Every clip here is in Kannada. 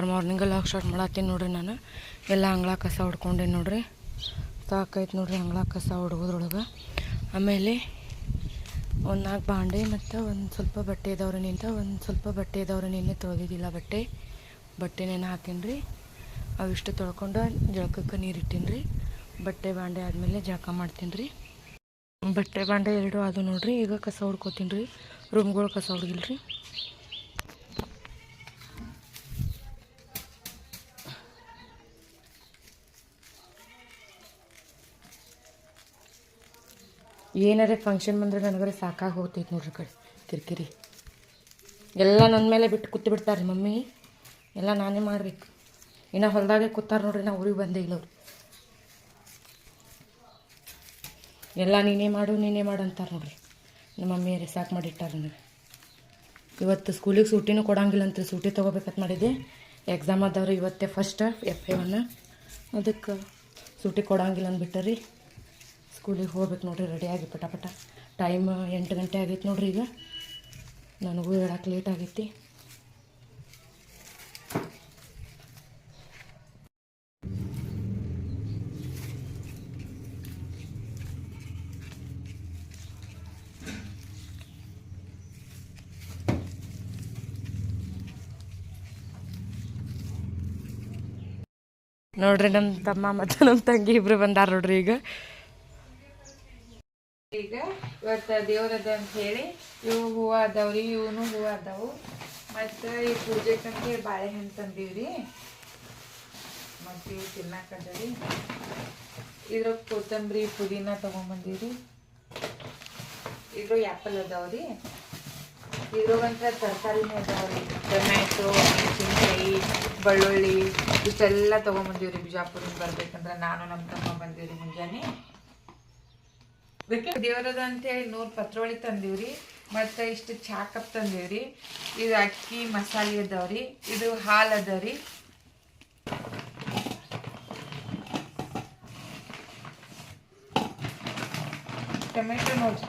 ಅವ್ರ ಹಾಕಿ ಸ್ಟಾರ್ಟ್ ಮಾಡತ್ತೀನಿ ನೋಡ್ರಿ ನಾನು. ಎಲ್ಲ ಅಂಗಳ ಕಸ ಹೊಡ್ಕೊಂಡೇನಿ ನೋಡ್ರಿ. ಸಾಕೈತೆ ನೋಡ್ರಿ ಅಂಗಳ ಕಸ ಹೊಡ್ಗೋದ್ರೊಳಗೆ. ಆಮೇಲೆ ಒಂದು ನಾಲ್ಕು ಬಾಂಡೆ ಮತ್ತು ಒಂದು ಸ್ವಲ್ಪ ಬಟ್ಟೆ ಇದ್ದವ್ರು ನಿಂತ, ಒಂದು ಸ್ವಲ್ಪ ಬಟ್ಟೆ ಇದ್ದವ್ರು ನಿನ್ನೆ ತೊಳೆದಿದ್ದಿಲ್ಲ ಬಟ್ಟೆ. ಬಟ್ಟೆ ನೆನೆ ಹಾಕೀನಿ ಅವಿಷ್ಟು ತೊಳ್ಕೊಂಡು ಜಳಕಕ್ಕೆ ನೀರು ರೀ ಬಟ್ಟೆ ಬಾಂಡೆ ಆದಮೇಲೆ ಜಳಕ ಮಾಡ್ತೀನಿ ರೀ ಬಟ್ಟೆ ಬಾಂಡೆ ಎರಡು ಅದು ನೋಡ್ರಿ, ಈಗ ಕಸ ಹೊಡ್ಕೋತೀನಿ ರೀ ರೂಮ್ಗಳು ಕಸ ಹೊಡ್ಗಿಲ್ಲ ಏನಾರೇ ಫಂಕ್ಷನ್ ಬಂದ್ರೆ ನನಗರೆ ಸಾಕಾಗಿ ಹೋಗ್ತೈತೆ ನೋಡ್ರಿ ಕಡೆ. ಕಿರಿಕಿರಿ. ಎಲ್ಲ ನನ್ನ ಮೇಲೆ ಬಿಟ್ಟು ಕೂತು ಬಿಡ್ತಾರೆ ಮಮ್ಮಿ. ಎಲ್ಲ ನಾನೇ ಮಾಡ್ಬೇಕು ಇನ್ನು ಹೊಲದಾಗೆ ಕೂತಾರೆ ನೋಡ್ರಿ, ನಾ ಊರಿಗೆ ಬಂದೇ ಇಲ್ಲ ಅವ್ರು. ಎಲ್ಲ ನೀನೇ ಮಾಡು ನೀನೇ ಮಾಡು ಅಂತಾರೆ ನೋಡ್ರಿ. ನಮ್ಮ ಮಮ್ಮಿಯರೇ ಸಾಕು ಮಾಡಿಟ್ಟಾರ ನನಗೆ. ಇವತ್ತು ಸ್ಕೂಲಿಗೆ ಸೂಟಿನೂ ಕೊಡಂಗಿಲ್ಲ ಅಂತ ಸೂಟಿ ತೊಗೋಬೇಕಂತ ಮಾಡಿದ್ದೆ. ಎಕ್ಸಾಮ್ ಆದವ್ರು ಇವತ್ತೇ ಫಸ್ಟ್ ಎಫ್ ಎ ಒನ್ ಅದಕ್ಕೆ ಸೂಟಿ ಕೊಡಂಗಿಲ್ಲ ಅಂದ್ಬಿಟ್ಟ ರೀ ಸ್ಕೂಲಿಗೆ ಹೋಗ್ಬೇಕು ನೋಡ್ರಿ ರೆಡಿಯಾಗಿ ಪಟ ಪಟ ಟೈಮ್ ಎಂಟು ಗಂಟೆ ಆಗೈತೆ ನೋಡ್ರಿ ಈಗ. ನನಗೂ ಹೇಳಕ್ಕೆ ಲೇಟ್ ಆಗೈತಿ. ನೋಡ್ರಿ ನಮ್ಮ ತಮ್ಮ ಮತ್ತು ನಮ್ಮ ತಂಗಿ ಇಬ್ಬರು ಬಂದಾರ ನೋಡ್ರಿ ಈಗ. ಈಗ ಇವತ್ತು ದೇವ್ರದ ಅಂತ ಹೇಳಿ, ಇವು ಹೂವು ಅದಾವ್ರಿ ಇವನು ಹೂವು ಅದಾವು ಮತ್ತು ಈ ಪೂಜೆಕಂತೆ ಬಾಳೆಹಣ್ಣು ತಂದೀವ್ರಿ ಮತ್ತು ಇವು ರೀ. ಇದ್ರ ಕೊತ್ತಂಬರಿ, ಪುದೀನ ತೊಗೊಂಬಂದೀವ್ರಿ ಇದ್ರ ಆ್ಯಪಲ್ ಅದಾವ್ರಿ ಇದ್ರೊಳಗಂತ ತರಕಾರಿನೂ ಅದಾವ್ರಿ ಟೊಮ್ಯಾಟೊ ಮೆಣಸಿನ್ಕಾಯಿ ಬೆಳ್ಳುಳ್ಳಿ, ಇಷ್ಟೆಲ್ಲ ತೊಗೊಂಬಂದೀವ್ರಿ ಬಿಜಾಪುರಿಂದ ಬರ್ಬೇಕಂದ್ರೆ ನಾನು ನಮ್ಮ ತಮ್ಮ ಬಂದೀವ್ರಿ ಮುಂಜಾನೆ. ದೇವರದ ಅಂತೇಳಿ ನೂರು ಪತ್ರೊಳಿ ತಂದೀವ್ರಿ, ಮತ್ತು ಇಷ್ಟು ಚಾ ಕಪ್ ತಂದೀವ್ರಿ, ಇದು ಅಕ್ಕಿ ಮಸಾಲೆ ಅದಾವ್ರಿ, ಇದು ಹಾಲು ಅದಾವ್ರಿ. ಟೊಮೆಟೊ ನೋಡ್ರಿ.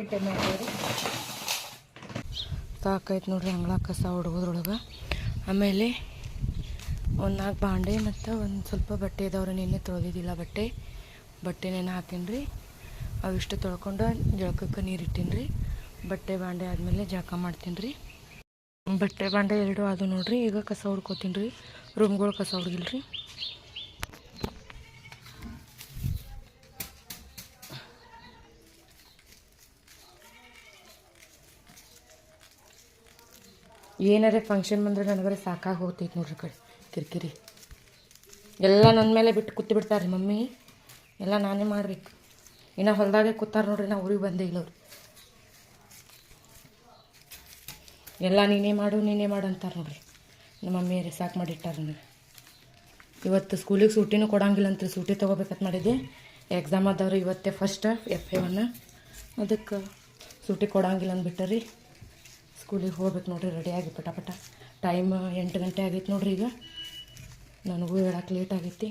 ಈ ಟೊಮೆಟೊ ರೀ. ಸಾಕೈತೆ ನೋಡ್ರಿ ಅಂಗಳ ಕಸ ಹೊಡ್ಗೋದ್ರೊಳಗೆ. ಆಮೇಲೆ ಒಂದು ನಾಲ್ಕು ಬಾಂಡೆ ಮತ್ತು ಒಂದು ಸ್ವಲ್ಪ ಬಟ್ಟೆ ಇದಾವ್ರಿ, ನಿನ್ನೆ ತೊಳೆದಿದ್ದಿಲ್ಲ ಬಟ್ಟೆ. ಬಟ್ಟೆ ನೆನೆ ಹಾಕೀನಿ ರೀ ಅವಿಷ್ಟು ತೊಳ್ಕೊಂಡು ಜಳಕಕ್ಕೆ ನೀರು ರೀ ಬಟ್ಟೆ ಬಾಂಡೆ ಆದಮೇಲೆ ಜಳಕ ಮಾಡ್ತೀನಿ ರೀ ಬಟ್ಟೆ ಬಾಂಡೆ ಎರಡು ಅದು ನೋಡಿರಿ, ಈಗ ಕಸ ಹೊಡ್ಕೋತೀನಿ ರೀ ರೂಮ್ಗಳು ಕಸ ಹೊಡ್ಗಿಲ್ಲ ಏನಾರೇ ಫಂಕ್ಷನ್ ಬಂದರೆ ನನಗರೆ ಸಾಕಾಗಿ ಹೋಗ್ತೈತೆ ನೋಡ್ರಿ ಕಡೆ. ಕಿರಿಕಿರಿ. ಎಲ್ಲ ನನ್ನ ಮೇಲೆ ಬಿಟ್ಟು ಕೂತು ಬಿಡ್ತಾರೆ ಮಮ್ಮಿ. ಎಲ್ಲ ನಾನೇ ಮಾಡಬೇಕು. ಇನ್ನು ಹೊಲದಾಗೆ ಕೂತಾರೆ ನೋಡ್ರಿ, ನಾ ಊರಿಗೆ ಬಂದೇ ಇಲ್ಲವ್ರು ಎಲ್ಲ ನೀನೇ ಮಾಡು ನೀನೇ ಮಾಡು ಅಂತಾರೆ ನೋಡ್ರಿ. ನಮ್ಮ ಮಮ್ಮಿಯರೇ ಸಾಕು ಮಾಡಿಟ್ಟಾರ ನನಗೆ ಇವತ್ತು ಸ್ಕೂಲಿಗೆ ಸೂಟಿನೂ ಕೊಡಂಗಿಲ್ಲ ಅಂತ ಸೂಟಿ ತೊಗೋಬೇಕಂತ ಮಾಡಿದ್ದೆ. ಎಕ್ಸಾಮ್ ಆದವ್ರು ಇವತ್ತೇ ಫಸ್ಟ್ ಎಫ್ ಎ ಒನ್ ಅದಕ್ಕೆ ಸೂಟಿ ಕೊಡಂಗಿಲ್ಲ ಅಂದ್ಬಿಟ್ಟ ರೀ ಸ್ಕೂಲಿಗೆ ಹೋಗ್ಬೇಕು ನೋಡಿರಿ ರೆಡಿಯಾಗಿ ಪಟ ಪಟ ಟೈಮ್ ಎಂಟು ಗಂಟೆ ಆಗೈತೆ ನೋಡ್ರಿ ಈಗ. ನನಗೂ ಹೇಳಕ್ಕೆ ಲೇಟ್ ಆಗೈತಿ.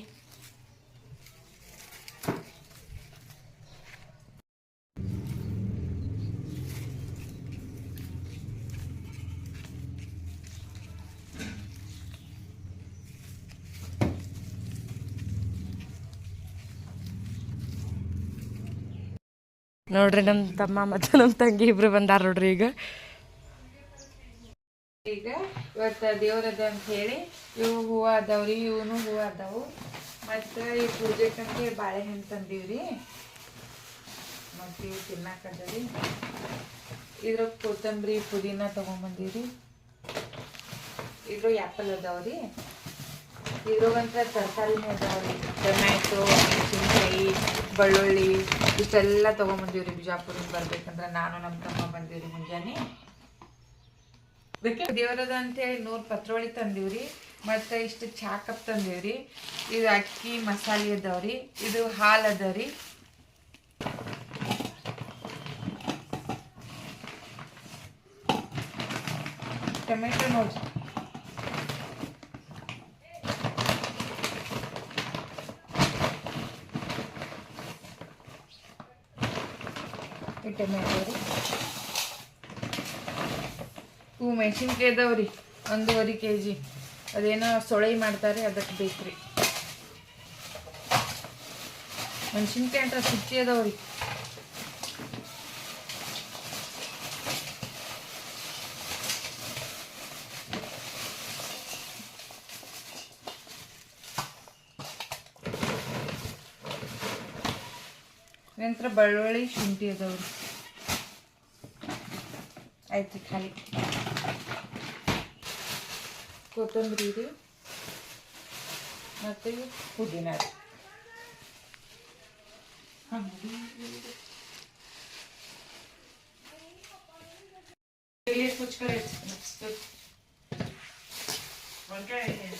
ನೋಡ್ರಿ ನಮ್ಮ ತಮ್ಮ ಮತ್ತು ನಮ್ಮ ತಂಗಿ ಇಬ್ಬರು ಬಂದಾರ ನೋಡ್ರಿ ಈಗ. ಈಗ ಇವತ್ತು ದೇವ್ರದ ಅಂತ ಹೇಳಿ, ಇವು ಹೂವು ಅದಾವ್ರಿ ಇವನು ಹೂವು ಅದಾವು ಮತ್ತು ಈ ಪೂಜೆಕಂತೆ ಬಾಳೆಹಣ್ಣು ತಂದೀವ್ರಿ ಮತ್ತು ಇವು ಇದ್ರ ಕೊತ್ತಂಬರಿ, ಪುದೀನ ತೊಗೊಂಬಂದೀವ್ರಿ ಇದ್ರ ಆ್ಯಪಲ್ ಅದಾವ್ರಿ ಇದ್ರೊಳಗಂತ ತರಕಾರಿನೇ ಅದಾವ್ರಿ ಟೊಮ್ಯಾಟೊ ಮೆಣಸಿನ್ಕಾಯಿ ಬೆಳ್ಳುಳ್ಳಿ, ಇಷ್ಟೆಲ್ಲ ತೊಗೊಂಬಂದೀವ್ರಿ ಬಿಜಾಪುರಿಂದ ಬರ್ಬೇಕಂದ್ರೆ. ನಾನು ನಮ್ಮ ತಮ್ಮ ಬಂದೀವ್ರಿ ಮುಂಜಾನೆ. ದೇವರದ ಅಂತೇಳಿ ನೂರು ಪತ್ರೊಳಿ ತಂದೀವ್ರಿ. ಮತ್ತೆ ಇಷ್ಟು ಚಾಕಪ್ ತಂದೀವ್ರಿ. ಇದು ಅಕ್ಕಿ ಮಸಾಲೆ ಅದಾವ್ರಿ. ಇದು ಹಾಲು ಅದಾವ್ರಿ. ಟೊಮೆಟೊ ನೋಡ್ರಿ. ಟೊಮೆಟೊ ಮೇಡವ್ರಿ ಹೂ ಮೆಣಸಿನ್ಕಾಯಿ ಇದಾವ್ರಿ ಒಂದೂವರೆ ಕೆ ಜಿ ಅದೇನೋ ಸೊಳೆ ಮಾಡ್ತಾರೆ, ಅದಕ್ಕೆ ಬೇಕ್ರಿ. ಮೆಣಸಿನ್ಕಾಯಿ ಅಂತ ಸುತ್ತಿ ಅದಾವ್ರಿ. ನಂತರ ಬೆಳ್ಳುಳ್ಳಿ ಶುಂಠಿ ಅದಾವ್ರಿ. ಆಯ್ತು ಖಾಲಿ. ಕೊತ್ತಂಬರಿ ರೀ ಮತ್ತು ಪುದೀನ ರೀ ये कुछ करे तो बोल क्या है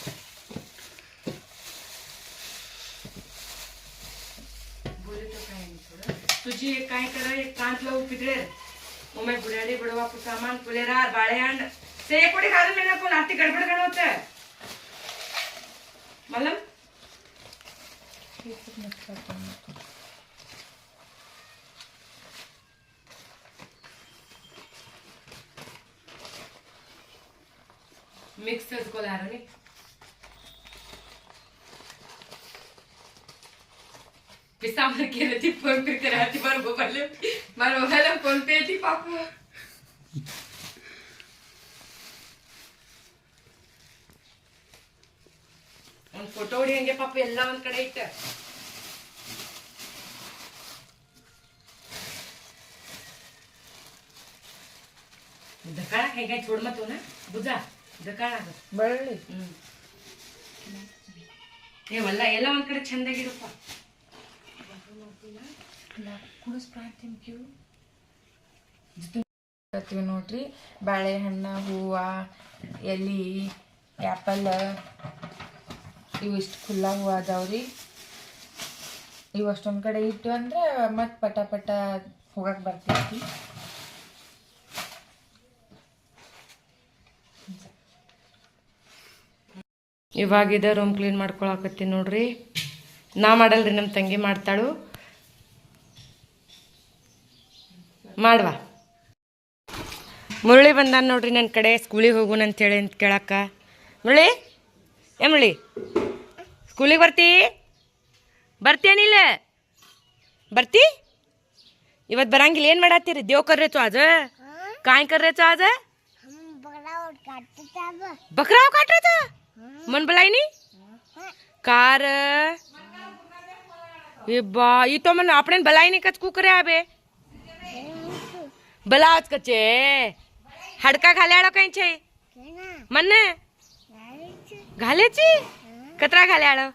बोले तो काय नाही थोडं तुझी एक काय करा एक कांत लावू पिकळे ಒಮ್ಮೆ ಬುಡಾಡಿ ಬಿಡುವಪ್ಪ ಸಾಮಾನು ಪುಲೇರ ಬಾಳೆಹಣ್ಣು ಸೇಪುಡಿ ಕಾದ ಮೇಲೆ ಅಪ್ಪ ನಾತಿ ಗಡ್ಬಡ್ ಕಾಣುತ್ತೆ ಮಲ್ಲಂ మిక్స్ చేసుకోలేరని పిస్తామరికి తిప్పు తిరగరాతి బరువు పడలేదు మన వాళ్ళ కొనిపేది పాపం ಒಂದು ಫೋಟೋ ಹೊಡಿ ಹಂಗೆ ಪಾಪ ಎಲ್ಲ ಒಂದ್ ಕಡೆ ಇಟ್ಟ ದಕಾಳ ಹೇಗೆ ಚೋಡ್ ಮತ್ತವನ ಬುಜ ದಕಾಳ ಬಳ್ಳಿ ಹ್ಮ್ ಏ ಎಲ್ಲ ಎಲ್ಲ ಒಂದ್ ಕಡೆ ಚಂದಾಗಿರಪ್ಪ ಹೇಳ್ತೀವಿ ನೋಡ್ರಿ, ಬಾಳೆಹಣ್ಣು, ಹೂವು, ಎಲೆ ಆ್ಯಪಲ್ ಇವು ಇಷ್ಟು ಖುಲ್ಲ ಹೂವು ಅದಾವ್ರಿ ಇವು ಅಷ್ಟೊಂದು ಕಡೆ ಇಟ್ಟು ಅಂದ್ರೆ ಮತ್ತೆ ಪಟ ಪಟ ಹೋಗಕ್ಕೆ ಬರ್ತೈತಿ. ಇವಾಗ ಇದ ರೂಮ್ ಕ್ಲೀನ್ ಮಾಡ್ಕೊಳಕತ್ತೀನಿ ನೋಡ್ರಿ. ನಾ ಮಾಡಲ್ರಿ ನಮ್ಮ ತಂಗಿ ಮಾಡ್ತಾಳು. ಮಾಡುವ. ಮುರಳಿ ಬಂದಾನ ನೋಡ್ರಿ ನನ್ನ ಕಡೆ, ಸ್ಕೂಲಿಗೆ ಅಂತ ಅಂತೇಳಿ ಅಂತ ಕೇಳಕ್ಕ. ಮುರಳಿ? ಏ ಮುರಳಿ? ಸ್ಕೂಲಿಗೆ ಬರ್ತೀ? ಬರ್ತೇನಿಲ್ಲ ಬರ್ತಿ? ಇವತ್ತು ಬರಂಗಿಲ್ಲ, ಏನು ಮಾಡತ್ತೀರಿ? ದೇವ್ ಕರ್ರೆ ಚೋ ಅದು ಕಾಯಿ ಕರ್ರೆ ಚೋ ಅದ ಬಕ್ರಾವ್ ಕಾಟ್ರದ ಮನ್ ಬಲಾಯ್ನಿ ಕಾರ? ಈ ಬಾ ಈ ತೊಂಬನ್ ಅಪಣೆನ್ ಬಲಾಯ್ನಿ ಕಚ್ ಕೂಕರೆ ಆಬೇ? ને કચ કુકરે આબે બલાવત કચે હડકા ઘાલ્યાળો કઈ છે મને ઘાલે છી કતરા ઘાલ્યાળો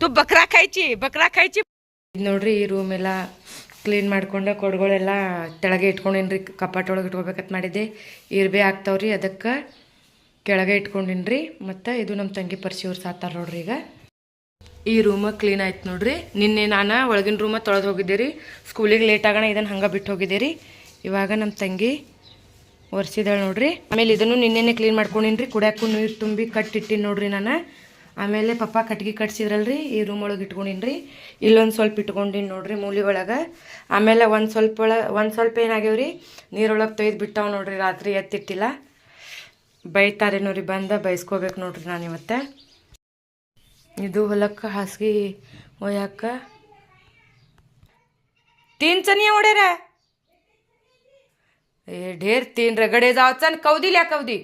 ತು ಬಕ್ರಾ ಖಾಯ್ಚಿ ಬಕ್ರಾ ಖಾಯ್ಚಿ ನೋಡ್ರಿ ಈ ರೂಮ್ ಎಲ್ಲ ಕ್ಲೀನ್ ಮಾಡ್ಕೊಂಡು ಕೊಡ್ಗಳೆಲ್ಲ ತೆಳಗೆ ಇಟ್ಕೊಂಡಿನ್ರಿ ಕಪಾಟ ಒಳಗೆ ಇಟ್ಕೋಬೇಕಂತ ಮಾಡಿದ್ದೆ ಇರ್ಬೆ ಆಗ್ತಾವ್ರಿ ಅದಕ್ಕೆ ಕೆಳಗೆ ಇಟ್ಕೊಂಡಿನ್ರಿ ಮತ್ತು ಇದು ನಮ್ಮ ತಂಗಿ ಪರ್ಸಿ ಅವ್ರು ಸಾತಾರ ನೋಡ್ರಿ ಈಗ ಈ ರೂಮ ಕ್ಲೀನ್ ಆಯ್ತು ನೋಡ್ರಿ. ನಿನ್ನೆ ನಾನು ಒಳಗಿನ ರೂಮ ತೊಳೆದು ಹೋಗಿದ್ದೆ ರೀ ಸ್ಕೂಲಿಗೆ ಲೇಟ್ ಆಗೋಣ ಇದನ್ನು ಹಂಗೆ ಬಿಟ್ಟು ಹೋಗಿದ್ದೆ ರೀ ಇವಾಗ ನಮ್ಮ ತಂಗಿ ಒರೆಸಿದಾಳೆ ನೋಡ್ರಿ. ಆಮೇಲೆ ಇದನ್ನು ನಿನ್ನೆನೆ ಕ್ಲೀನ್ ಮಾಡ್ಕೊಂಡಿನ್ರಿ. ಕುಡ್ಯಾಕು ನೀರು ತುಂಬಿ ಕಟ್ಟಿಟ್ಟಿನಿ ನೋಡ್ರಿ ನಾನು. ಆಮೇಲೆ ಪಪ್ಪ ಕಟ್ಗೆ ಕಟ್ಸಿದ್ರಲ್ರಿ, ಈ ರೂಮ್ ಒಳಗೆ ಇಟ್ಕೊಂಡಿನ್ರಿ. ಇಲ್ಲೊಂದು ಸ್ವಲ್ಪ ಇಟ್ಕೊಂಡಿನಿ ನೋಡ್ರಿ ಮೂಲಿ ಒಳಗೆ. ಆಮೇಲೆ ಒಂದು ಸ್ವಲ್ಪ ಒಳಗೆ ಒಂದು ಸ್ವಲ್ಪ ಏನಾಗ್ಯಾವ್ರಿ ನೀರೊಳಗೆ ತೊಯ್ದು ಬಿಟ್ಟಾವ ನೋಡ್ರಿ, ರಾತ್ರಿ ಎತ್ತಿಟ್ಟಿಲ್ಲ. ಬೈತಾರೆ ನೋಡ್ರಿ ಬಂದ ಬೈಸ್ಕೋಬೇಕು ನೋಡ್ರಿ ನಾನು ಇವತ್ತು. ಇದು ಹೊಲಕ್ಕೆ ಹಾಸಿಗೆ ಒಯ್ಯಾಕ. ತೀನ್ ಚನಿಯ ಹೊಡ್ಯಾರ ಏ ಢೇರ್ ತೀನ್ ರಗಡೆ ಚನ್ ಕೌದಿಲ್ ಯಾಕೆ ಕೌದಿ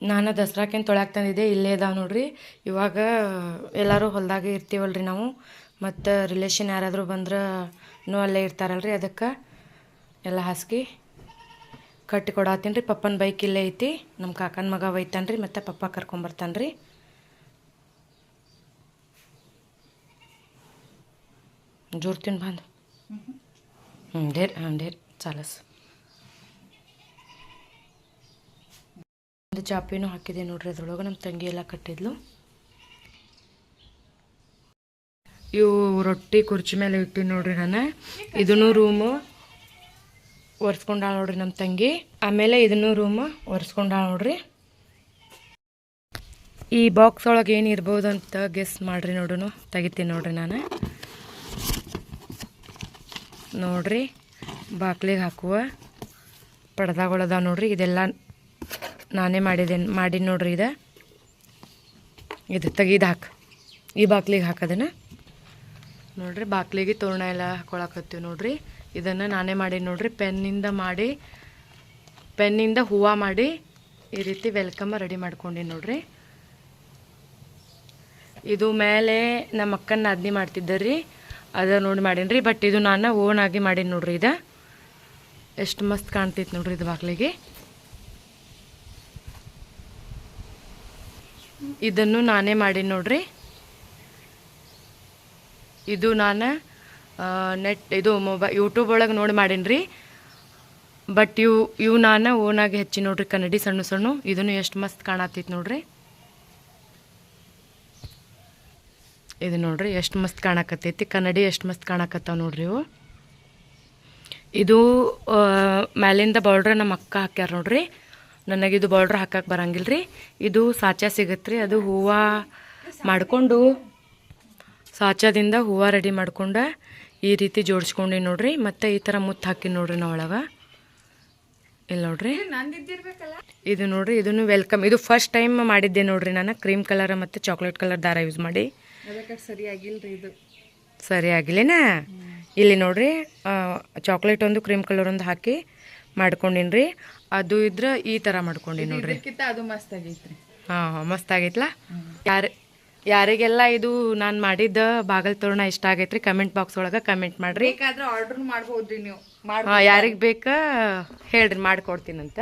ನಾನು ದಸರಾಕೇನು ತೊಳ್ಯಾಕೆ ತಂದಿದ್ದೆ, ಇಲ್ಲೇ ಇದಾವೆ ನೋಡ್ರಿ. ಇವಾಗ ಎಲ್ಲರೂ ಹೊಲದಾಗ ಇರ್ತೀವಲ್ರಿ ನಾವು. ಮತ್ತು ರಿಲೇಷನ್ ಯಾರಾದರೂ ಬಂದ್ರೆ ಅಲ್ಲೇ ಇರ್ತಾರಲ್ರಿ ಅದಕ್ಕೆ. ಎಲ್ಲ ಹಾಸಿಗೆ. ಕಟ್ಟಿ ಕೊಡತ್ತೀನಿ ರೀ. ಪಪ್ಪನ ಬೈಕ್ ಇಲ್ಲೇ ಐತಿ. ನಮ್ಮ ಕಾಕನ ಮಗ ಒಯ್ತಾನೆ ರೀ. ಮತ್ತು ಪಪ್ಪ ಕರ್ಕೊಂಬರ್ತಾನೆ ರೀ. ಜೋರ್ತೀನಿ ಬಂದು ಹ್ಞೂ ಡೇರ್ ಹಾಂ ಡೇರ್ ಚಾಲಸ್ ಒಂದು ಚಾಪಿನೂ ಹಾಕಿದೆ ನೋಡ್ರಿ ಅದ್ರೊಳಗೆ. ನಮ್ಮ ತಂಗಿ ಎಲ್ಲ ಕಟ್ಟಿದ್ಲು. ಇವು ರೊಟ್ಟಿ ಕುರ್ಚಿ ಮೇಲೆ ಇಟ್ಟಿನಿ ನೋಡ್ರಿ ನಾನು. ಇದನ್ನು ರೂಮು. ಒರೆಸ್ಕೊಂಡಾಳ ನೋಡ್ರಿ ನಮ್ಮ ತಂಗಿ. ಆಮೇಲೆ ಇದನ್ನು ರೂಮ್ ಒರೆಸ್ಕೊಂಡಾಳ ನೋಡ್ರಿ. ಈ ಬಾಕ್ಸ್ ಒಳಗೆ ಏನು ಇರ್ಬೋದು ಅಂತ ಗೆಸ್ ಮಾಡ್ರಿ ನೋಡೋಣ ತೆಗಿತೀನಿ ನೋಡ್ರಿ ನಾನು. ನೋಡ್ರಿ, ಬಾಕ್ಲಿಗೆ ಹಾಕುವ ಪಡ್ದಾಗಳದಾವ ನೋಡ್ರಿ. ಇದೆಲ್ಲ ನಾನೇ ಮಾಡಿದ್ದೇನೆ ಮಾಡೀನಿ ನೋಡ್ರಿ ಇದು. ಇದು ತೆಗೀದು ಹಾಕಿ. ಈ ಬಾಕ್ಲಿಗೆ ಹಾಕೋದನ್ನ ನೋಡ್ರಿ, ಬಾಕ್ಲಿಗೆ ತೋರಣ ಎಲ್ಲ ಹಾಕೊಳಕತ್ತೀವಿ ನೋಡ್ರಿ. ಇದನ್ನು ನಾನೇ ಮಾಡಿ ನೋಡ್ರಿ. ಪೆನ್ನಿಂದ ಮಾಡಿ, ಪೆನ್ನಿಂದ ಹೂವು ಮಾಡಿ ಈ ರೀತಿ ವೆಲ್ಕಮ್ ರೆಡಿ ಮಾಡ್ಕೊಂಡಿ ನೋಡ್ರಿ. ಇದು ಮೇಲೆ ನಮ್ಮ ಅಕ್ಕನ ನಾದ್ನಿ ರೀ ಅದ ನೋಡಿ ಮಾಡೀನಿ ರೀ ಬಟ್ ಇದು ನಾನು ಓನ್ ಆಗಿ ಮಾಡೀನಿ ನೋಡ್ರಿ ಇದು. ಎಷ್ಟು ಮಸ್ತ್ ಕಾಣ್ತೈತೆ ನೋಡ್ರಿ ಇದು ಬಾಗ್ಲಿಗೆ. ಇದನ್ನು ನಾನೇ ಮಾಡೀನಿ ನೋಡ್ರಿ. ಇದು ನಾನು ನೆಟ್ ಇದು ಮೊಬೈ ಯೂಟ್ಯೂಬ್ ಒಳಗೆ ನೋಡಿ ಮಾಡೀನಿ ರೀ ಬಟ್ ಇವು ಇವು ನಾನು ಓನಾಗಿ ಹೆಚ್ಚಿ ನೋಡ್ರಿ, ಕನ್ನಡಿ ಸಣ್ಣ ಸಣ್ಣ. ಇದನ್ನು ಎಷ್ಟು ಮಸ್ತ್ ಕಾಣತ್ತೈತಿ ನೋಡ್ರಿ. ಇದು ನೋಡ್ರಿ, ಎಷ್ಟು ಮಸ್ತ್ ಕಾಣಕತ್ತೈತಿ. ಕನ್ನಡಿ ಎಷ್ಟು ಮಸ್ತ್ ಕಾಣಕತ್ತಾವ ನೋಡ್ರಿ ಇವು. ಇದು ಮ್ಯಾಲಿಂದ ಬಾರ್ಡ್ರ್ ನಮ್ಮ ಅಕ್ಕ ಹಾಕ್ಯಾರ ನೋಡ್ರಿ. ನನಗಿದು ಬಾರ್ಡ್ರ್ ಹಾಕಕ್ಕೆ ಬರಂಗಿಲ್ಲ ರೀ ಇದು ಸಾಚ ಸಿಗತ್ತೆ ರೀ ಅದು ಹೂವು ಮಾಡಿಕೊಂಡು, ಸಾಚದಿಂದ ಹೂವು ರೆಡಿ ಮಾಡ್ಕೊಂಡು ಈ ರೀತಿ ಜೋಡಿಸ್ಕೊಂಡು ನೋಡ್ರಿ ಮತ್ತೆ ಈ ಥರ ಮುತ್ತು ಹಾಕಿ ನೋಡ್ರಿ ನಾ ಒಳಗೆ. ಇಲ್ಲಿ ನೋಡ್ರಿ. ಇದು ನೋಡ್ರಿ ಇದನ್ನು ವೆಲ್ಕಮ್ ಇದು ಫಸ್ಟ್ ಟೈಮ್ ಮಾಡಿದ್ದೆ ನೋಡ್ರಿ ನಾನು ಕ್ರೀಮ್ ಕಲರ್ ಮತ್ತು ಚಾಕ್ಲೇಟ್ ಕಲರ್ ದಾರ ಯೂಸ್ ಮಾಡಿ. ಸರಿ ಆಗಿಲ್ಲೇನಾ? ಇಲ್ಲಿ ನೋಡ್ರಿ ಚಾಕ್ಲೇಟ್ ಒಂದು ಕ್ರೀಮ್ ಕಲರ್ ಒಂದು ಹಾಕಿ ಮಾಡ್ಕೊಂಡಿನ್ರಿ. ಅದು ಇದ್ರೆ ಈ ಥರ ಮಾಡ್ಕೊಂಡಿ ನೋಡ್ರಿ. ಅದು ಮಸ್ತ್ ಆಗೈತ್ರಿ. ಹಾಂ ಮಸ್ತ್ ಆಗೈತ್ಲಾ? ಯಾರ ಯಾರಿಗೆಲ್ಲ ಇದು ನಾನು ಮಾಡಿದ ಬಾಗಲ್ ತೋರಣ ಇಷ್ಟ ಆಗೈತ್ರಿ ಕಮೆಂಟ್ ಬಾಕ್ಸ್ ಒಳಗ ಕಮೆಂಟ್ ಮಾಡ್ರಿ. ಬೇಕಾದ್ರೆ ಆರ್ಡರ್ ಮಾಡ್ಬೋದ್ರಿ ನೀವು. ಹಾಂ ಯಾರಿಗೆ ಬೇಕಾ ಹೇಳ್ರಿ ಮಾಡ್ಕೊಡ್ತೀನಂತ.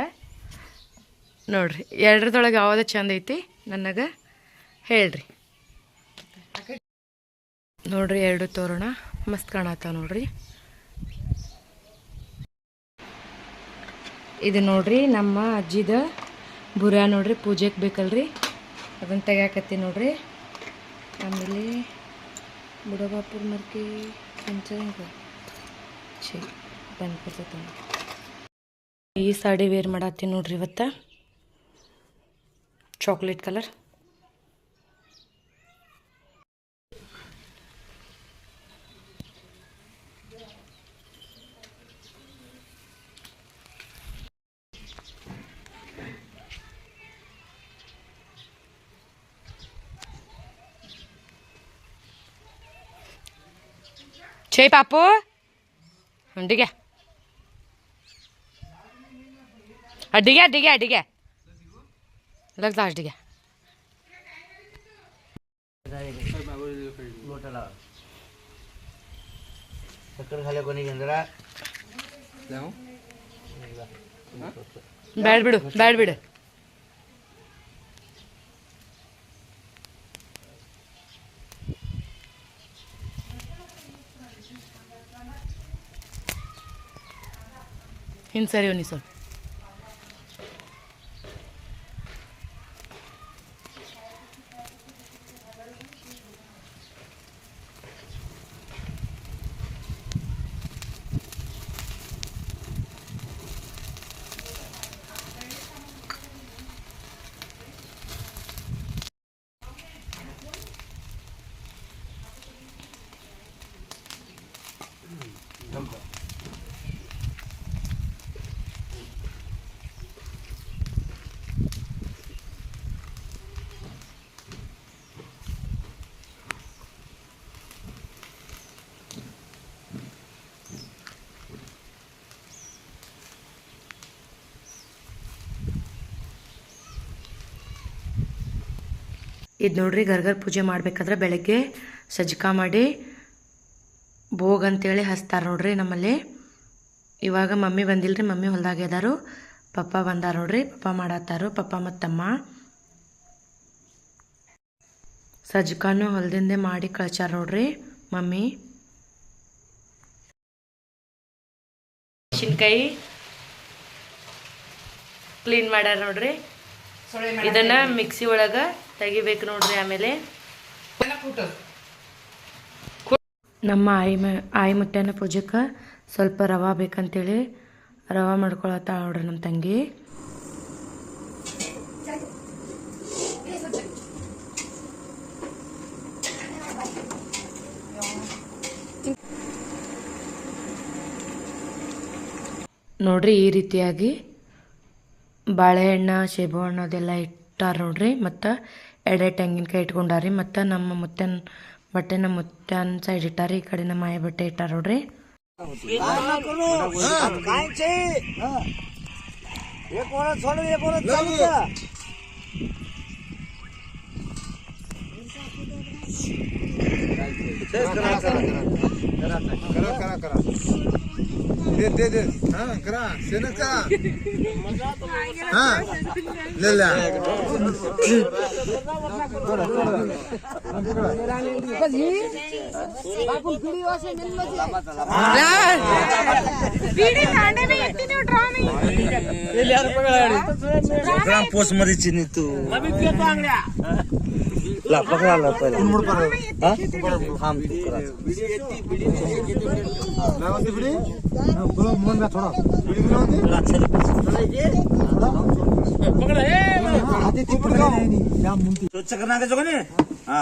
ನೋಡ್ರಿ ಎರಡ್ರದೊಳಗೆ ಯಾವ್ದು ಚಂದ ಐತಿ ನನಗೆ ಹೇಳ್ರಿ. ನೋಡ್ರಿ ಎರಡು ತೋರಣ ಮಸ್ತ್ ಕಾಣತ್ತಾವ ನೋಡ್ರಿ. ಇದು ನೋಡ್ರಿ ನಮ್ಮ ಅಜ್ಜಿದ ಬುರ ನೋಡ್ರಿ ಪೂಜೆಗೆ ಬೇಕಲ್ರಿ. ಅದನ್ನ ತೆಗ್ಯಾಕತ್ತಿ ನೋಡ್ರಿ. ಆಮೇಲೆ ಬುಡಬಾಪುರ ಮರ್ಕಿ ಹಿಂಗೆ ಬಂದು ಬರ್ತೈತೆ ಈ ಸಾಡಿ ವೇರ್ ಮಾಡತ್ತೀನಿ ನೋಡ್ರಿ ಇವತ್ತು. ಚಾಕ್ಲೇಟ್ ಕಲರ್ छे up. ठीक है ठीक है ठीक है ठीक है लगता है ठीक है बैठ बिड़ो बैठ बिड़ो। ಹಿಂದೆ ಸರಿ ನೀ ಸ್ವಲ್ಪ ಇದು ನೋಡ್ರಿ ಗರ್ಗರ್ ಪೂಜೆ ಮಾಡಬೇಕಾದ್ರೆ ಬೆಳಗ್ಗೆ ಸಜ್ಜಕ ಮಾಡಿ ಭೋಗ ಅಂತೇಳಿ ಹಚ್ತಾರೆ ನೋಡ್ರಿ ನಮ್ಮಲ್ಲಿ. ಇವಾಗ ಮಮ್ಮಿ ಬಂದಿಲ್ರಿ ಮಮ್ಮಿ ಹೊಲ್ದಾಗ ಇದಾರು ಪಪ್ಪ ಬಂದಾರ ನೋಡ್ರಿ ಪಪ್ಪ ಮಾಡತ್ತಾರು ಪಪ್ಪ ಮತ್ತು ತಮ್ಮ. ಸಜ್ಜಕಾನು ಹೊಲದಿಂದೆ ಮಾಡಿ ಕಳ್ಸಾರ ನೋಡ್ರಿ ಮಮ್ಮಿ. ಮೆಣಸಿನ್ಕಾಯಿ ಕ್ಲೀನ್ ಮಾಡ್ಯಾರ ನೋಡ್ರಿ. ಇದನ್ನ ಮಿಕ್ಸಿ ಒಳಗ ತೆಗಿಬೇಕು ನೋಡ್ರಿ ಆಮೇಲೆ. ನಮ್ಮ ಆಯಿ ಮ ಆಯಿ ಮುತ್ತನ ಪೂಜೆಗೆ ಸ್ವಲ್ಪ ರವಾ ಬೇಕಂತೇಳಿ ರವಾ ಮಾಡ್ಕೊಳತ್ತ ನೋಡ್ರಿ ನಮ್ಮ ತಂಗಿ. ನೋಡ್ರಿ ಈ ರೀತಿಯಾಗಿ ಬಾಳೆಹಣ್ಣು ಸೇಬು ಹಣ್ಣು ಅದೆಲ್ಲ ಇಟ್ಟಾರ ನೋಡ್ರಿ ಮತ್ತು ಎಡೆ ತೆಂಗಿನಕಾಯಿ ಇಟ್ಕೊಂಡಾರಿ ಮತ್ತು ನಮ್ಮ ಮುತ್ತನ ಬಟ್ಟೆ ನಮ್ಮ ಮುತ್ತನ ಸೈಡ್ ಇಟ್ಟಾರಿ ಈ ಕಡೆ ನಮ್ಮ ಮಾಯ ಬಟ್ಟೆ ಇಟ್ಟಾರ ನೋಡ್ರಿ करा करा करा दे दे दे. हाँ करा. सेना हाँ. ले ले. पोस्टमध्ये चिनी तू. ಲಪ್ಪಕರ ಲಪ್ಪಕರ ಮುನ್ಮುಡ್ ಪರ ಹಾ ಹಾಂ ಕರ ನಾವಂತೆ ಬಿಡಿ ಬಲ ಮುನ್ನ ಥೋಡ ಬಿಡಿ ನಾವಂತೆ ಲಕ್ಷ ಪಕಡ ಏ ಹಾತಿ ತಿಪ್ಪಡ ಯಾ ಮುಂತಿ ಸ್ವಚ್ಛ ಕರ್ನಾಕ ಜೋಗನೆ ಹಾ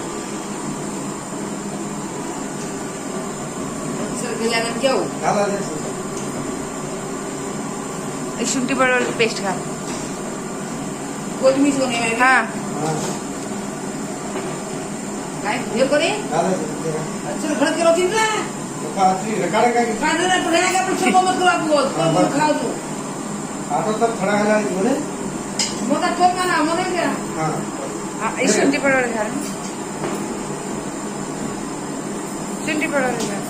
गेल्यानं घेऊ चला दे शुंठी बरोबर पेस्ट घाल कोथमीर सोने हा हाँ काय हे करे चला दे अच्छा खडक केलो तिला असली रखा रखा की खाणं नाही पडायला का पण छोटं मत करू आपण तो खाऊ तू आता सब खड़ा है बोले मोठा चोप ना म्हणून घ्या हाँ शुंठी बरोबर घाल शुंठी बरोबर घाल अब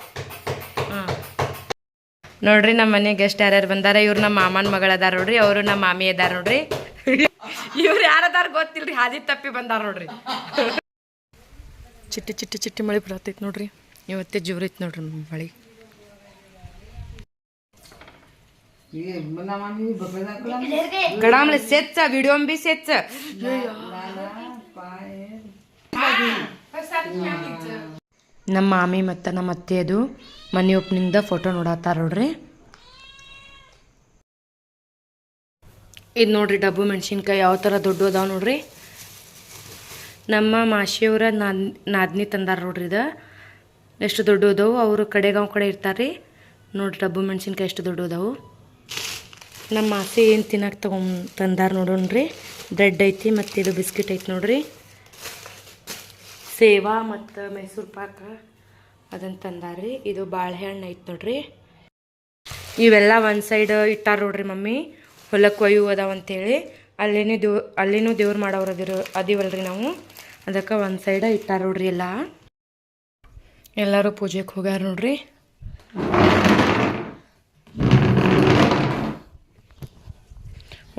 ನೋಡ್ರಿ ನಮ್ಮ ಮನೆ ಗೆಸ್ಟ್ ಯಾರ್ಯಾರು ಬಂದಾರ? ಇವ್ರು ನಮ್ಮ ಮಾಮನ ಮಗಳ ಅದಾರ ನೋಡ್ರಿ ಅವರು ನಮ್ಮ ಮಾಮಿ ಅದಾರ ನೋಡ್ರಿ. ಇವ್ರು ಯಾರದಾರ ಗೊತ್ತಿಲ್ರಿ ಹಾದಿ ತಪ್ಪಿ ಬಂದಾರ ನೋಡ್ರಿ. ಚಿಟ್ಟಿ ಚಿಟ್ಟಿ ಚಿಟ್ಟಿ ಮಳೆ ಬರತ್ತೈತಿ ನೋಡ್ರಿ. ಇವತ್ತೇ ಜೋರೈತಿ ನೋಡ್ರಿ ಮಳೆ. ಕಡಾಮ್ಲೆ ಸೆಚ್ಚ ವಿಡಿಯೋ ಬಿ ಸೆಚ್ಚ ನಮ್ಮ ಮಾಮಿ ಮತ್ತು ನಮ್ಮ ಅತ್ತೆ ಅದು. ಮನೆ ಓಪನಿಂಗ್ದ ಫೋಟೋ ನೋಡತ್ತಾರ ನೋಡ್ರಿ. ಇದು ನೋಡ್ರಿ ಡಬ್ಬು ಮೆಣಸಿನ್ಕಾಯಿ, ಯಾವ ಥರ ದೊಡ್ಡ ಅದಾವ ನೋಡ್ರಿ. ನಮ್ಮ ಮಾಶಿಯವರ ನಾದ್, ನಾದ್ನಿ ತಂದಾರ ನೋಡ್ರಿ ಇದು. ಎಷ್ಟು ದೊಡ್ಡ ಅದಾವು, ಅವರು ಕಡೆಗಾವ್ ಕಡೆ ಇರ್ತಾರೆ ನೋಡ್ರಿ ಡಬ್ಬು ಮೆಣಸಿನ್ಕಾಯಿ ಎಷ್ಟು ದೊಡ್ಡ ಅದಾವು. ನಮ್ಮ ಮಾಸಿ ಏನು ತಿನ್ನಕ್ಕೆ ತಗೊಂಡ್ ತಂದಾರ ನೋಡೋಣ್ರಿ. ಬ್ರೆಡ್ ಐತಿ ಮತ್ತು ಇದು ಬಿಸ್ಕಿಟ್ ಐತಿ ನೋಡ್ರಿ. ಸೇವಾ ಮತ್ತು ಮೈಸೂರು ಪಾಕ. ಅದನ್ನು ತಂದಾರ್ರಿ. ಇದು ಬಾಳೆಹಣ್ಣು ಐತೆ ನೋಡ್ರಿ. ಇವೆಲ್ಲ ಒಂದು ಸೈಡ್ ಇಟ್ಟಾರ ನೋಡ್ರಿ ಮಮ್ಮಿ. ಹೊಲಕ್ಕೆ ಒಯ್ಯು ಅದಾವ ಅಂತೇಳಿ. ಅಲ್ಲಿನೂ ದೇವ್, ಅಲ್ಲಿನೂ ದೇವ್ರು ಮಾಡೋರು ಅದಿರೋ, ಅದೀವಲ್ರಿ ನಾವು. ಅದಕ್ಕೆ ಒಂದು ಸೈಡ ಇಟ್ಟಾರ ನೋಡ್ರಿ ಎಲ್ಲ. ಎಲ್ಲರೂ ಪೂಜೆಗೆ ಹೋಗ್ಯಾರ ನೋಡ್ರಿ.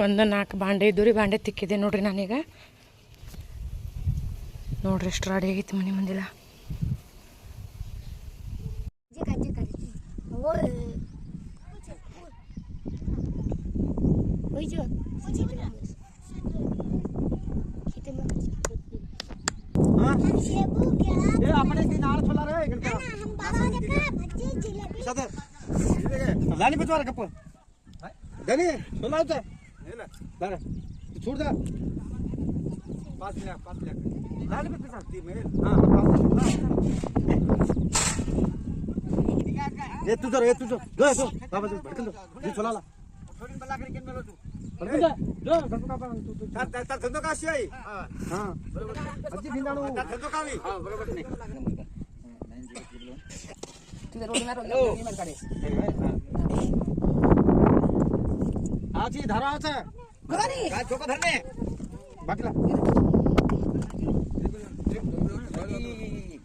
ಒಂದು ನಾಲ್ಕು ಬಾಂಡೆ ಇದ್ದು ಬಾಂಡೆ ತಿಕ್ಕಿದೆ ನೋಡ್ರಿ ನಾನೀಗ. ನೋಡ್ರಿ ಎಷ್ಟು ರೆಡಿ ಆಗೈತಿ ಮನೆ ಮುಂದಿಲ್ಲ. राज्य करे होय होय जो किते में हाँ शेबू क्या ये अपने के नाल छोला रे गणका हम बाबा ने का। भज्जी जिलेबी सदर लानी बचवा कप। गनी छोला होता है ना बरे छोड़ दे। पास ले पास ले लानी बचवा ती मेरे हाँ पास ये तुझं ये तुझं जो. जो बाबा जो भटकन जो. चला धंदो का अशी आहे हा. अगदी भिंडाणू. धंदो का मी बरोबर नाही.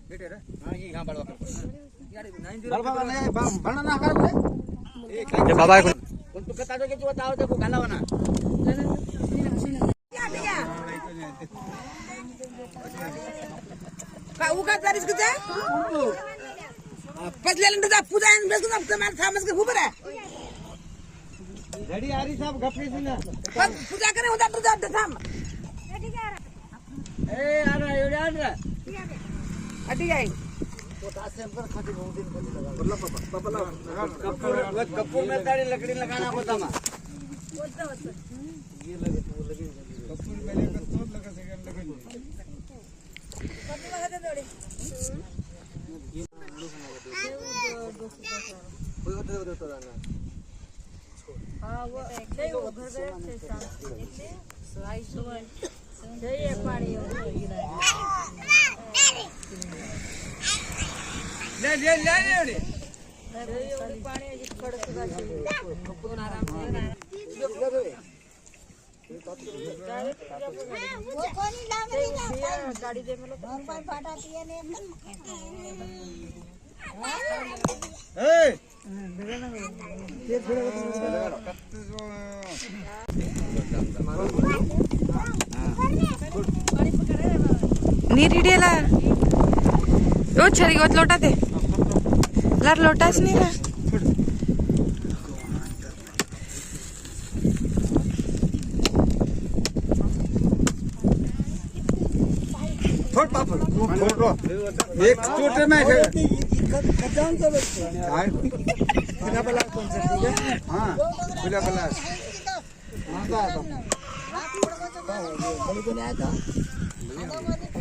बेटे रे हा ही बाबा उगात जारीस कुछ पचले लंडे जा पूजा इन बेस कुछ तुम्हारे सामने से घूम रहा रेडी आ रही साहब गप्पे से ना पूजा करे उधर तो जा दसम रेडी आ रहा ए आ रहा योड़ा आ रहा हटी जाएगी। पोटासियम पर खाती बहुत दिन पति लगा बल्ला पापा पापा ला कपूर कपूर में तारी लकड़ी लगाना होता ना होता होता ये लगे तो लगे कपूर में लेकर तो लगा सेकंड लगे पति लगा दे थोड़ी ये लोग ना कोई होता होता होता ना हाँ वो नहीं उधर गए थे शाम इतने 250 ले ले ले ले पानी खड़कता है आराम से वो कोनी लाग रही है गाड़ी दे में लोग भाई फाटा दिए ने ए ये थोड़ा ನೀರು ಹಿಡಿಯಲ್ಲ ಓ ಚರಿ ಇವತ್ತು ಲೋಟದೆ ಎಲ್ಲಾರು ಲೋಟಾಸ್ ನೀರ थोड पाप थोड एक छोटे में है काय बिना बला कौन सा ठीक है हां बिना बला हां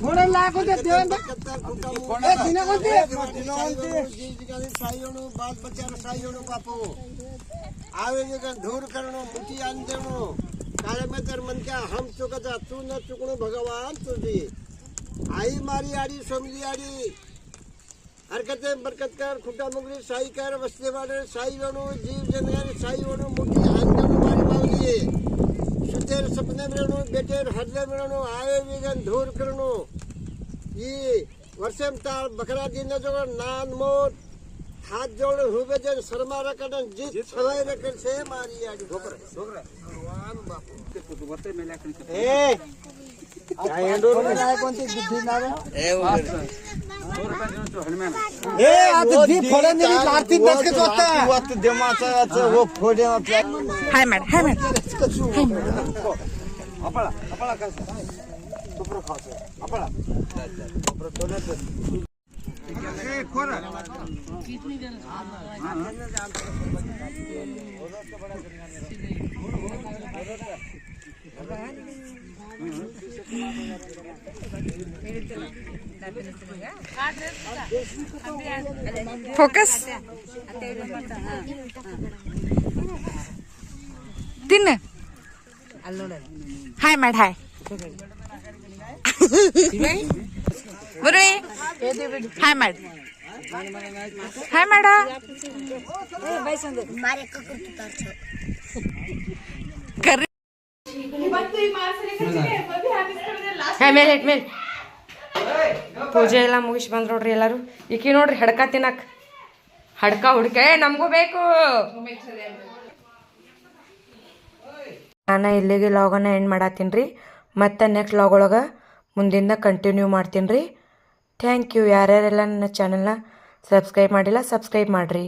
ઘોડે લાખ દે દેવન એ દિને કોતે દિનો કોતે જીજી સાયોનો બાદ બચાર સાયોનો બાપો આવે જે કે ધૂર કરણો મુઠી આંદેણો કાલે મેતર મન કે હમ ચુકતા તું ન ચુકણો ભગવાન તુજી. આઈ મારી આડી સમજી આડી. હરકતે બરકત કર ખુટા મુગરી સાઈ કર વસ્તે વાળે સાઈઓનો જીવ જનર સાઈઓનો બેટેર સપનેબ્રનું બેટેર હરલેબ્રનું આવે વિગન ધૂર કરનું. ઈ વર્ષેમ તાર બકરાજીને જો નાન મોટ હાથ જોડે હુબે જઈને શરમા રકડે જીત છવાઈ રકડ છે મારી આ છોકરા છોકરા. ભગવાન બાપુ. કે કુતુ વતે મેલા કરી એ! આ એન્ડો ના કોણ તે બુદ્ધિ ના એ ए आज दी फोड़े ने भी लाठी दस के जोता है वो तो दिमाग है अच्छा वो फोड़े मत हाय मैड हाय मैड हाय मैड अपला अपला कैसे ऊपर खासे अपला ऊपर तोले ए कोरा कितनी देर हां हां ಫೋಕಸ್ ತಿನ್ನ ಹಾಯ್ ಮಾಡ್ ಹಾಯ್ ಬರೀ ಹಾಯ್ ಮಾಡ್ ಹಾಯ್ ಮಾಡ ಕರ್ರಿ ಹೇ ಮೇಲೆ ಇಟ್ ಮೇಲೆ ಪೂಜೆ ಎಲ್ಲ ಮುಗಿಸಿ ಬಂದ್ ನೋಡ್ರಿ ಎಲ್ಲರೂ. ಈಕಿ ನೋಡ್ರಿ ಹಡ್ಕ ತಿನ್ನಕ್. ಹಡ್ಕ ಹುಡ್ಕೆ. ನಮಗೂ ಬೇಕು. ನಾನು ಇಲ್ಲಿಗೆ ಲಾಗನ್ನ ಎಂಡ್ ಮಾಡತ್ತೀನಿ ರೀ ಮತ್ತು ನೆಕ್ಸ್ಟ್ ಲಾಗ್ ಒಳಗೆ ಮುಂದಿಂದ ಕಂಟಿನ್ಯೂ ಮಾಡ್ತೀನಿ ರೀ ಥ್ಯಾಂಕ್ ಯು ಯಾರ್ಯಾರೆಲ್ಲ ನನ್ನ ಚಾನಲ್ನ ಸಬ್ಸ್ಕ್ರೈಬ್ ಮಾಡಿಲ್ಲ ಸಬ್ಸ್ಕ್ರೈಬ್ ಮಾಡಿರಿ.